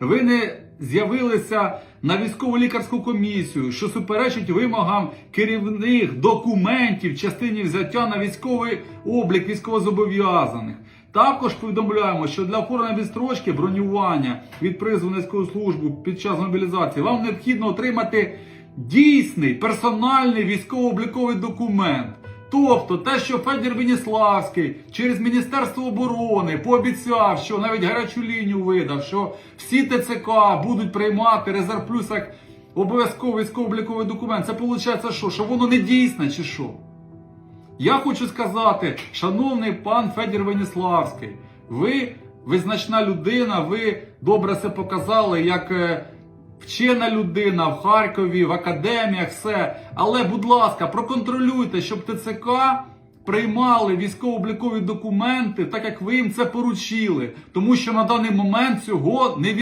ви не з'явилися на військово лікарську комісію, що суперечить вимогам керівних документів в частині взяття на військовий облік військовозобов'язаних. Також повідомляємо, що для оформлення відстрочки бронювання від призову на військову службу під час мобілізації вам необхідно отримати дійсний персональний військово-обліковий документ. Тобто те, що Федір Веніславський через Міністерство оборони пообіцяв, що навіть гарячу лінію видав, що всі ТЦК будуть приймати резерв плюс як обов'язковий військово-обліковий документ. Це виходить, що? Що воно не дійсне чи що? Я хочу сказати, шановний пан Федір Веніславський, ви визначна людина, ви добре це показали як е, вчена людина в Харкові, в академіях, все. Але, будь ласка, проконтролюйте, щоб ТЦК приймали військово-облікові документи, так як ви їм це поручили. Тому що на даний момент цього не